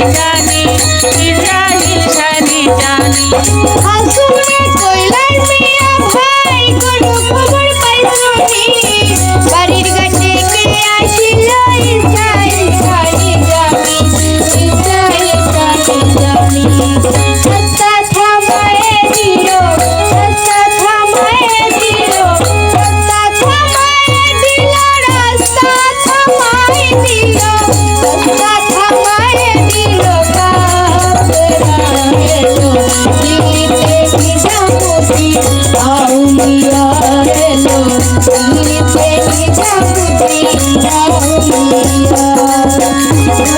जानी जानी जानी जानी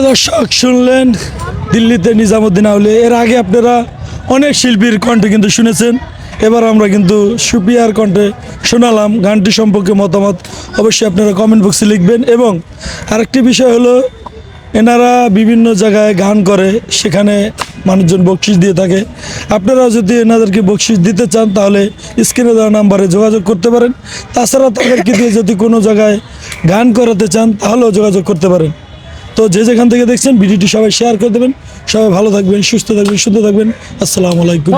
প্রিয় দর্শক, শুনলেন দিল্লিতে নিজামুদ্দিন আউলে এর আগে আপনারা অনেক শিল্পীর কণ্ঠে কিন্তু শুনেছেন। এবার আমরা কিন্তু সুপিয়ার কণ্ঠে শোনালাম গানটি সম্পর্কে মতামত। অবশ্যই আপনারা কমেন্ট বক্সে লিখবেন এবং আরেকটি বিষয় হলো, এনারা বিভিন্ন জায়গায় গান করে, সেখানে মানুষজন বকশিস দিয়ে থাকে। আপনারা যদি এনাদেরকে বকশিস দিতে চান, তাহলে স্ক্রিনে দেওয়া নাম্বারে যোগাযোগ করতে পারেন। তাছাড়া তাদেরকে দিয়ে যদি কোনো জায়গায় গান করাতে চান, তাহলেও যোগাযোগ করতে পারেন। তো যে যেখান থেকে দেখছেন ভিডিওটি সবাই শেয়ার করে দেবেন। সবাই ভালো থাকবেন সুস্থ থাকবেন সুন্দর থাকবেন। আসসালামু আলাইকুম।